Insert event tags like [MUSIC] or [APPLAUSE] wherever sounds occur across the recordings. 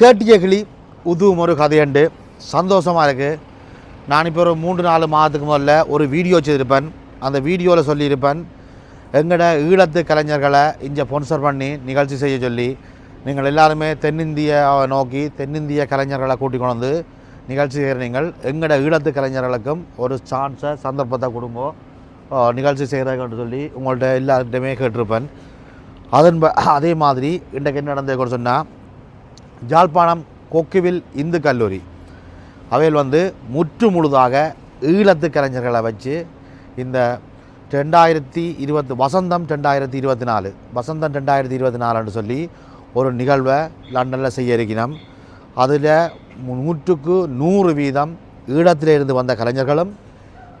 கேட்டிய கிளி உதுவும் ஒரு கதையண்டு. சந்தோஷமாக இருக்குது நான் இப்போ ஒரு மூன்று நாலு மாதத்துக்கு முதல்ல ஒரு வீடியோ வச்சுருப்பேன். அந்த வீடியோவில் சொல்லியிருப்பேன். எங்களோட ஈழத்து கலைஞர்களை இங்கே ஸ்பான்சர் பண்ணி நிகழ்ச்சி செய்ய சொல்லி நீங்கள் எல்லாருமே தென்னிந்திய நோக்கி தென்னிந்திய கலைஞர்களை கூட்டிக் கொண்டு வந்து நிகழ்ச்சி செய்கிற நீங்கள் எங்களோட ஈழத்து கலைஞர்களுக்கும் ஒரு சான்ஸை சந்தர்ப்பத்தை கொடுங்கோ நிகழ்ச்சி செய்கிறதுன்னு சொல்லி உங்கள்கிட்ட எல்லார்கிட்டையுமே கேட்டிருப்பேன். அதன் அதே மாதிரி இன்றைக்கு என்ன நடந்தது சொன்னால் ஜாழ்ப்பாணம் கொக்குவில் இந்து கல்லூரி. அவையில் வந்து முற்று முழுதாக ஈழத்து கலைஞர்களை வச்சு இந்த ரெண்டாயிரத்தி இருபத்து வசந்தம் ரெண்டாயிரத்தி இருபத்தி நாலு வசந்தம் ரெண்டாயிரத்தி இருபத்தி நாலுன்னு சொல்லி ஒரு நிகழ்வை லண்டனில் செய்ய இருக்கிறோம் அதில் நூற்றுக்கு நூறு வீதம் ஈழத்திலிருந்து வந்த கலைஞர்களும்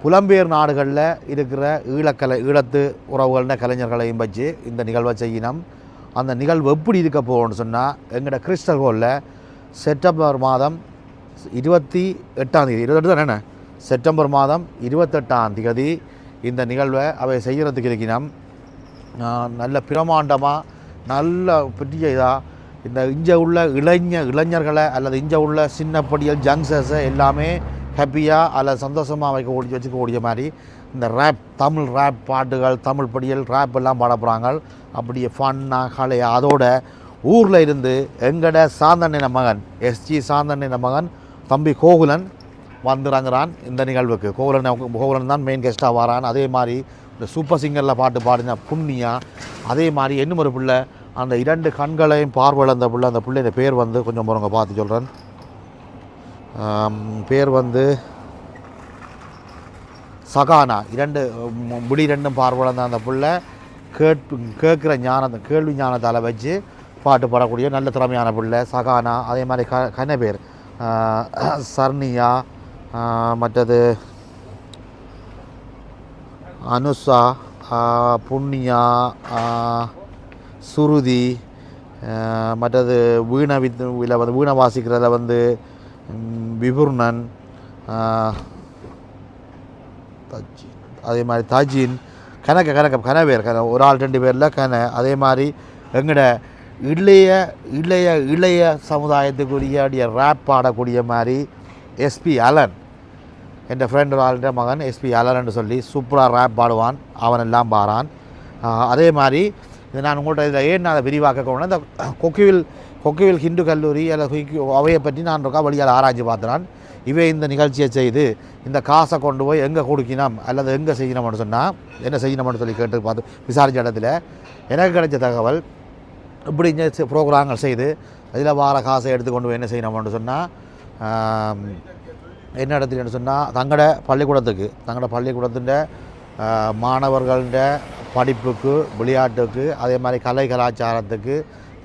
புலம்பெயர் நாடுகளில் இருக்கிற ஈழக்கலை ஈழத்து உறவுகளின கலைஞர்களையும் வச்சு இந்த நிகழ்வை செய்யினோம். அந்த நிகழ்வு எப்படி இருக்க போகணும்னு சொன்னால் எங்களோட கிறிஸ்டல் ஹோலில் செப்டம்பர் மாதம் இருபத்தி எட்டாம் தேதி இருபத்தெட்டு தானே என்ன? செப்டம்பர் மாதம் இருபத்தெட்டாம் தேதி இந்த நிகழ்வை அவை செய்கிறதுக்கு இருக்கணும் நல்ல பிரமாண்டமாக நல்ல பெரிய இதாக இந்த இங்கே உள்ள இளைஞ இளைஞர்களை அல்லது இங்கே உள்ள சின்னப்படியல் ஜங்ஸர்ஸை எல்லாமே ஹாப்பியாக அல்லது சந்தோஷமாக வைக்க ஓடி வச்சுக்கக்கூடிய மாதிரி இந்த ரேப் தமிழ் ரேப் பாட்டுகள் தமிழ் படியல் ரேப் எல்லாம் பாட போகிறாங்க அப்படியே ஃபன்னாக கலையா அதோட ஊரில் இருந்து எங்கட சாந்தண்ணின மகன் எஸ்ஜி சாந்தண்ணின மகன் தம்பி கோகுலன் வந்துறங்குறான் இந்த நிகழ்வுக்கு. கோகுலன் கோகுலன் தான் மெயின் கெஸ்ட்டாக வரான். அதே மாதிரி இந்த சூப்பர் சிங்கரில் பாட்டு பாடின புண்ணியா அதே மாதிரி இன்னும் ஒரு பிள்ளை அந்த இரண்டு கண்களையும் பார்வையிழந்த பிள்ளை அந்த பிள்ளைய பேர் வந்து கொஞ்சம் பாருங்க பார்த்து சொல்கிறேன் பேர் வந்து சகானா இரண்டு முடி ரெண்டும் பார்வையிழந்த அந்த பிள்ளை. கேட்பு கேட்குற ஞானத்தை கேள்வி ஞானத்தால் வச்சு பாட்டு பாடக்கூடிய நல்ல திறமையான பிள்ளை சகானா அதே மாதிரி க கன பேர். சர்னியா மற்றது அனுஷா புண்ணியா சுருதி மற்றது வீண வித் வீண வந்து வந்து விபுர்ணன் ஆஹ் அதே மாதிரி தஜின் கணக்க கணக்க கன பேர் கன ஒரு ஆள் ரெண்டு பேரில் கன. அதே மாதிரி எங்கட இளைய இளைய இளைய சமுதாயத்துக்குரிய ரேப் பாடக்கூடிய மாதிரி எஸ்பி அலன் என் ஃப்ரெண்ட் ஆளுடைய மகன் எஸ்பி அலன்னு சொல்லி சூப்பராக ரேப் பாடுவான் அவன் எல்லாம் பாரான் அதே மாதிரி இது நான் உங்கள்கிட்ட இதில் ஏன் நான் அதை விரிவாக்கணும் இந்த கொக்குவில் கொக்குவில் ஹிந்து கல்லூரி அல்லது அவையை பற்றி நான் இருக்கா வழியால் ஆராய்ச்சி பார்த்துறான். இவை இந்த நிகழ்ச்சியை செய்து இந்த காசை கொண்டு போய் எங்கே கொடுக்கினோம் அல்லது எங்கே செய்யணும்னு சொன்னால் என்ன செய்யணும்னு சொல்லி கேட்டு பார்த்து விசாரித்த இடத்துல எனக்கு கிடைச்ச தகவல் இப்படி இந்த ப்ரோக்ராம்கள் செய்து அதில் வார காசை எடுத்து கொண்டு போய் என்ன செய்யணும்னு சொன்னால் என்ன இடத்துலன்னு சொன்னால் தங்களோட பள்ளிக்கூடத்துக்கு தங்களோட பள்ளிக்கூடத்தின் மாணவர்கள்ட படிப்புக்கு விளையாட்டுக்கு அதே மாதிரி கலை கலாச்சாரத்துக்கு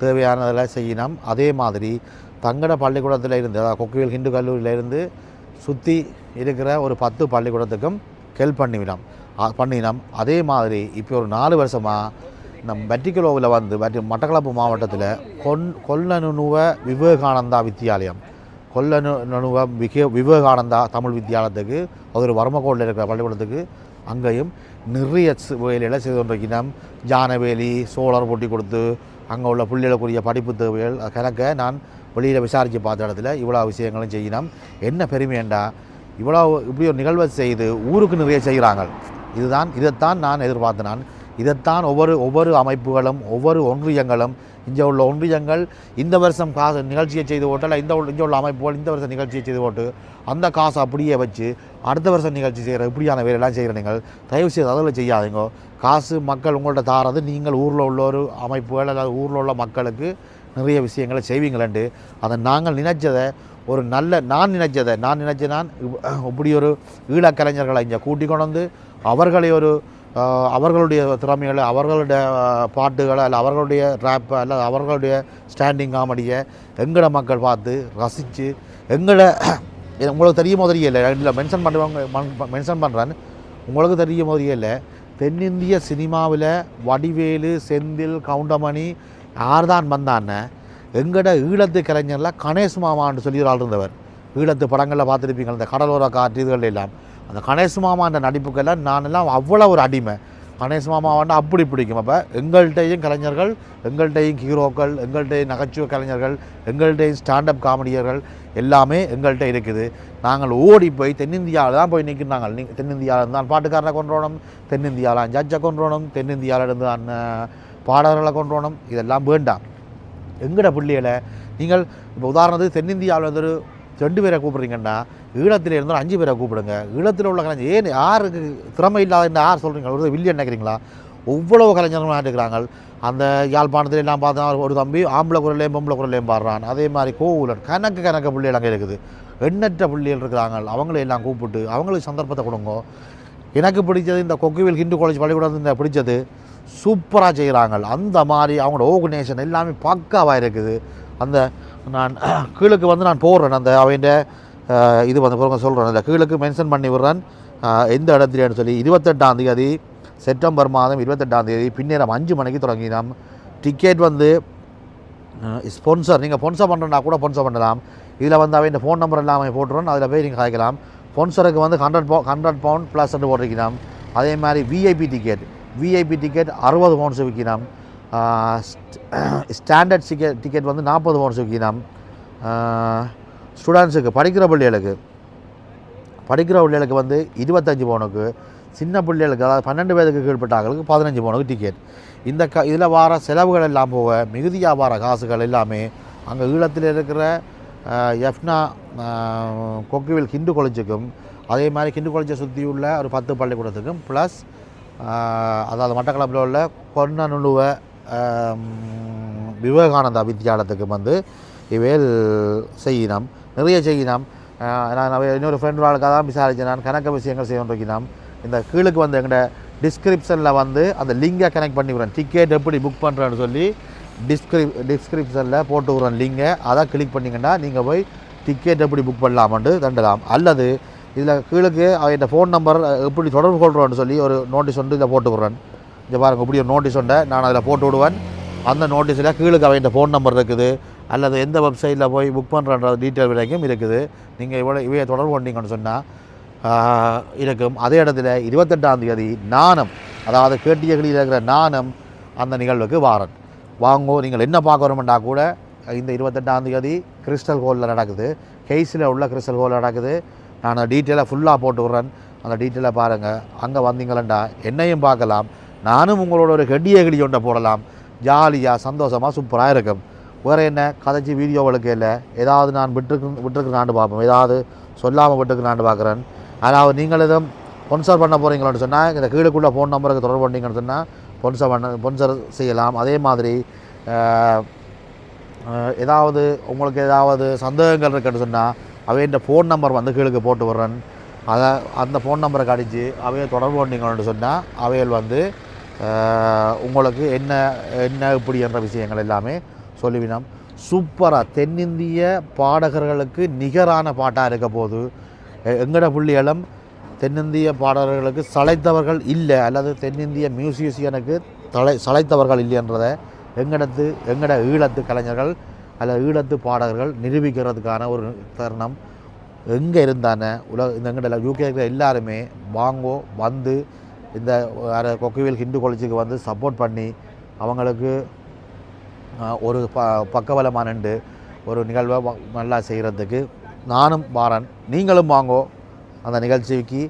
தேவையானதெல்லாம் செய்யணும் அதே மாதிரி தங்களோட பள்ளிக்கூடத்தில் இருந்து அதாவது கொக்குவில் ஹிந்து கல்லூரியில் இருந்து சுற்றி இருக்கிற ஒரு பத்து பள்ளிக்கூடத்துக்கும் ஹெல்ப் பண்ணிவிடும். பண்ணினோம். அதே மாதிரி இப்போ ஒரு நாலு வருஷமாக நம் வெட்டிக்குலோவில் வந்து மெட்ரி மட்டக்களப்பு மாவட்டத்தில் கொன் கொல்லனுணுவ விவேகானந்தா வித்தியாலயம். கொல்லனுவ விகே விவேகானந்தா தமிழ் வித்தியாலயத்துக்கு அது ஒரு இருக்கிற பள்ளிக்கூடத்துக்கு அங்கேயும் நிறைய வேலையில் செய்து கொண்டிருக்கிறோம் ஜானவேலி சோழர் போட்டி கொடுத்து அங்கே உள்ள பிள்ளைகளுக்குரிய படிப்பு தேவைகள் கணக்க நான் வெளியில் விசாரித்து பார்த்த இடத்துல இவ்வளோ விஷயங்களும் செய்யணும். என்ன பெருமைண்டா இவ்வளோ இப்படி ஒரு நிகழ்வை செய்து ஊருக்கு நிறைய செய்கிறாங்க இதுதான் இதைத்தான் நான் எதிர்பார்த்தேன் நான். இதைத்தான் ஒவ்வொரு ஒவ்வொரு அமைப்புகளும் ஒவ்வொரு ஒன்றியங்களும் இங்கே உள்ள ஒன்றியங்கள் இந்த வருஷம் காசு நிகழ்ச்சியை செய்து போட்டு இல்லை இந்த இங்கே உள்ள அமைப்புகள் இந்த வருஷம் நிகழ்ச்சியை செய்து போட்டு அந்த காசை அப்படியே வச்சு அடுத்த வருஷம் நிகழ்ச்சி செய்கிற இப்படியான வேலையெல்லாம் செய்கிற நீங்கள் தயவு செய்து அதில் செய்யாதீங்க. காசு மக்கள் உங்கள்ட்ட தாரது நீங்கள் ஊரில் உள்ள ஒரு அமைப்புகள் அதாவது ஊரில் உள்ள மக்களுக்கு நிறைய விஷயங்களை செய்வீங்களேன்ட்டு. அதை நாங்கள் நினைச்சதை ஒரு நல்ல நான் நினைச்சதை நான் நினைச்ச நான் இப்படி ஒரு ஈழக்கலைஞர்களை இங்கே கூட்டிக் கொண்டு வந்து அவர்களை ஒரு அவர்களுடைய திறமைகளை அவர்களுடைய பாட்டுகளை அல்ல அவர்களுடைய ரேப்பை அல்ல அவர்களுடைய ஸ்டாண்டிங் காமெடியை எங்களை மக்கள் பார்த்து ரசித்து எங்களை உங்களுக்கு தெரியும் தெரியல இல்லை மென்ஷன் பண்ணுறவங்க மென்ஷன் பண்ணுறேன் உங்களுக்கு தெரியுமோ இல்லை தென்னிந்திய சினிமாவில் வடிவேலு செந்தில் கவுண்டமணி யார் தான் வந்தான்னு எங்கட ஈழத்து கலைஞரில் கணேஷ் மாமான்னு சொல்லி ஒரு ஆள் இருந்தவர். ஈழத்து படங்களில் பார்த்துருப்பீங்க இந்த கடலோர காற்று இதுகள் எல்லாம். அந்த கணேஷ் மாமா அந்த நடிப்புக்கெல்லாம் நானெல்லாம் அவ்வளோ ஒரு அடிமை. கணேஷ் மாமா வந்து அப்படி பிடிக்கும். அப்போ எங்கள்கிட்டையும் கலைஞர்கள் எங்கள்கிட்டையும் ஹீரோக்கள் எங்கள்கிட்டையும் நகைச்சுவை கலைஞர்கள் எங்கள்கிட்டையும் ஸ்டாண்டப் காமெடியர்கள் எல்லாமே எங்கள்கிட்ட இருக்குது. நாங்கள் ஓடி போய் தென்னிந்தியாவில் தான் போய் நிற்கிறாங்க நீ தென்னிந்தியாவில் தான் பாட்டுக்காரரை கொண்டுறோம் தென்னிந்தியாவில் ஜட்ஜை கொண்டுறோம் தென்னிந்தியாவில் இருந்து அந்த பாடகர்களை கொண்டுறோம் இதெல்லாம் வேண்டாம். எங்கட பிள்ளைகளை நீங்கள் இப்போ உதாரணத்துக்கு தென்னிந்தியாவில் வந்து ஒரு ரெண்டு பேரை கூப்பிட்றீங்கன்னா ஈழத்தில் இருந்தால் அஞ்சு பேரை கூப்பிடுங்க. ஈழத்தில் உள்ள கலைஞர் ஏன் யாருக்கு திறமை இல்லாத இந்த யார் சொல்கிறீங்க ஒரு வில்லியன் நினைக்கிறீங்களா எவ்வளவு கலைஞர்களாக இருக்கிறாங்க அந்த யாழ்ப்பாணத்தில் எல்லாம் பார்த்தா ஒரு தம்பி ஆம்பளை குரலையும் பொம்பளை குரலையும் பாடுறான். அதே மாதிரி கோவூலன் கணக்கு கணக்கு பிள்ளைகள் அங்கே இருக்குது. எண்ணற்ற பிள்ளைகள் இருக்கிறாங்க. அவங்கள எல்லாம் கூப்பிட்டு அவங்களுக்கு சந்தர்ப்பத்தை கொடுங்க. எனக்கு பிடிச்சது இந்த கொக்குவில் ஹிந்து காலேஜ் பள்ளிக்கூடம் இந்த பிடிச்சது சூப்பராக செய்கிறாங்க அந்த மாதிரி அவங்களோட ஆர்கனைசேஷன் எல்லாமே பக்காவாக இருக்குது. அந்த நான் [CLEARS THROAT] கீழுக்கு வந்து நான் போடுறேன். அந்த அவங்க இது வந்து பாருங்க சொல்கிறேன் இல்லை கீழுக்கு மென்ஷன் பண்ணி விடுறேன். எந்த இடத்துலன்னு சொல்லி இருபத்தெட்டாம் தேதி செப்டம்பர் மாதம் இருபத்தெட்டாம் தேதி பின்னேரம் அஞ்சு மணிக்கு தொடங்கினோம். டிக்கெட் வந்து ஸ்பான்சர் நீங்கள் ஸ்பான்சர் பண்ணுறா கூட ஸ்பான்சர் பண்ணலாம். இதில் வந்து அவன் ஃபோன் நம்பர் எல்லாமே போட்டுருவோம் அதில் போய் நீங்கள் காய்க்கலாம். ஸ்பான்சருக்கு வந்து ஹண்ட்ரட் பவு ஹண்ட்ரட் பவுண்ட் ப்ளஸ் போட்டிருக்கலாம் அதே மாதிரி விஐபி டிக்கெட் விஐபி டிக்கெட் அறுபது பவுண்ட்ஸ் விற்கலாம் ஸ்டாண்டர்ட் டிக்கெட் டிக்கெட் வந்து நாற்பது பவுண்ட்ஸ் இனம் ஸ்டூடெண்ட்ஸுக்கு படிக்கிற பிள்ளைகளுக்கு படிக்கிற பிள்ளைகளுக்கு வந்து இருபத்தஞ்சி பவுனுக்கு சின்ன பிள்ளைகளுக்கு அதாவது பன்னெண்டு வயதுக்கு கீழ்பட்டாங்களுக்கு பதினஞ்சு பவுனுக்கு டிக்கெட் இந்த க இதில் வார செலவுகள் எல்லாம் போக மிகுதியாக வார காசுகள் எல்லாமே அங்கே ஈழத்தில் இருக்கிற எஃப்னா கொக்குவில் ஹிந்து காலேஜுக்கும் அதே மாதிரி ஹிந்து காலேஜை சுற்றி உள்ள ஒரு பத்து பள்ளிக்கூடத்துக்கும் ப்ளஸ் அதாவது மட்டக்களப்பில் உள்ள கொன்னநுழுவை விவேகானந்தா வித்தியாலயத்துக்கு வந்து இவையில் செய்யினோம் நிறைய செய்யினோம். நான் இன்னொரு ஃப்ரெண்ட் வாழ்க்காக தான் விசாரிச்சேன் நான் கணக்க விஷயங்கள் செய்யணும் இந்த கீழுக்கு வந்து எங்கள்கிட்ட டிஸ்கிரிப்ஷனில் வந்து அந்த லிங்கை கனெக்ட் பண்ணி விடுறேன். டிக்கெட் எப்படி புக் பண்ணுறேன்னு சொல்லி டிஸ்கிரிப் டிஸ்கிரிப்ஷனில் போட்டு விடுறேன் லிங்கை. அதை கிளிக் பண்ணிங்கன்னா நீங்கள் போய் டிக்கெட் எப்படி புக் பண்ணலாமான்னு தண்டலாம். அல்லது இதில் கீழுக்கு அவன் ஃபோன் நம்பர் எப்படி தொடர்பு கொள்கிறோன்னு சொல்லி ஒரு நோட்டீஸ் வந்து இதில் போட்டு விட்றேன். இங்கே பாருங்கள் இப்படி ஒரு நோட்டீஸ் உண்டை. நான் அதில் போட்டு விடுவேன். அந்த நோட்டீஸில் கீழுக்கு அவன் ஃபோன் நம்பர் இருக்குது. அல்லது எந்த வெப்சைட்டில் போய் புக் பண்ணுறன்ற டீட்டெயில் வரைக்கும் இருக்குது. நீங்கள் இவ்வளோ இவையை தொடர்பு கொண்டீங்கன்னு சொன்னால் இருக்கும். அதே இடத்துல இருபத்தெட்டாம் தேதி நாணம் அதாவது கேட்டியகளில் இருக்கிற நாணம் அந்த நிகழ்வுக்கு வாரன். வாங்கோ நீங்கள் என்ன பார்க்குறோம்டா கூட இந்த இருபத்தெட்டாம் தேதி கிறிஸ்டல் ஹோலில் நடக்குது. ஹெய்ஸில் உள்ள கிறிஸ்டல் ஹோலில் நடக்குது. நான் டீட்டெயிலாக ஃபுல்லாக போட்டு விட்றேன். அந்த டீட்டெயிலை பாருங்கள் அங்கே வந்தீங்களண்டா என்னையும் பார்க்கலாம். நானும் உங்களோட ஒரு கெடிய கிடி ஒன்றை போடலாம். ஜாலியாக சந்தோஷமாக சூப்பராக இருக்கும். வேறு என்ன? கதைச்சி வீடியோ இல்லை. ஏதாவது நான் விட்டுருக்கு விட்டுருக்குறான்னு பார்ப்போம். ஏதாவது சொல்லாமல் விட்டுருக்குறான்னு பார்க்குறேன். அதாவது நீங்கள் எதுவும் ஸ்பான்சர் பண்ண போகிறீங்களோன்னு சொன்னால் இந்த கீழக்குள்ளே ஃபோன் நம்பருக்கு தொடர்பு பண்ணிங்கன்னு சொன்னால் ஸ்பான்சர் பண்ண ஸ்பான்சர் செய்யலாம். அதே மாதிரி ஏதாவது உங்களுக்கு ஏதாவது சந்தேகங்கள் இருக்குன்னு சொன்னால் அவையின் ஃபோன் நம்பர் வந்து கீழுக்கு போட்டு விட்றேன். அதை அந்த ஃபோன் நம்பரை கடிச்சு அவையை தொடர்பு பண்ணிங்கன்னு சொன்னால் அவைகள் வந்து உங்களுக்கு என்ன என்ன இப்படி என்ற விஷயங்கள் எல்லாமே சொல்லிவினோம் சூப்பராக தென்னிந்திய பாடகர்களுக்கு நிகரான பாட்டாக இருக்க போது எங்கட புள்ளிகளும் தென்னிந்திய பாடகர்களுக்கு சளைத்தவர்கள் இல்லை அல்லது தென்னிந்திய மியூசிஷியனுக்கு தலை சளைத்தவர்கள் இல்லைன்றதை எங்கடத்து எங்கட ஈழத்து கலைஞர்கள் அல்லது ஈழத்து பாடகர்கள் நிரூபிக்கிறதுக்கான ஒரு தருணம் எங்கே இருந்தானே உலக இந்த எங்கட யூகே இருக்கிற எல்லாருமே வாங்கோ வந்து இந்த வேறு கொக்குவில் ஹிந்து காலேஜுக்கு வந்து சப்போர்ட் பண்ணி அவங்களுக்கு ஒரு ப பக்கபலமானண்டு ஒரு நிகழ்வை நல்லா செய்கிறதுக்கு நானும் வாரன் நீங்களும் வாங்கோ அந்த நிகழ்ச்சிக்கு.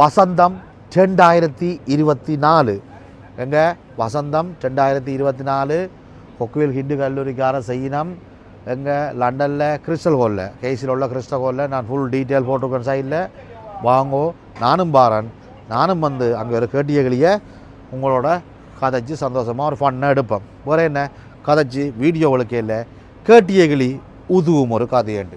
வசந்தம் ரெண்டாயிரத்தி இருபத்தி நாலு. எங்கள் வசந்தம் ரெண்டாயிரத்தி இருபத்தி நாலு. கொக்குவில் ஹிண்டு கல்லூரிக்கார செய்யினம். எங்கள் லண்டனில் கிறிஸ்டல் ஹோலில் கேசியில் உள்ள கிறிஸ்டல் ஹோலில் நான் ஃபுல் டீட்டெயில் போட்டிருக்கேன் சைடில் வாங்கோ நானும் பாரன் நானும் வந்து அங்கே ஒரு கேட்டியகளையே உங்களோட கதைச்சு சந்தோஷமாக ஒரு ஃபன்னாக எடுப்பேன் வேறு என்ன? கதைச்சு வீடியோவுக்கு இல்லை கேட்டியகளி உதுவும் ஒரு கதையண்டு.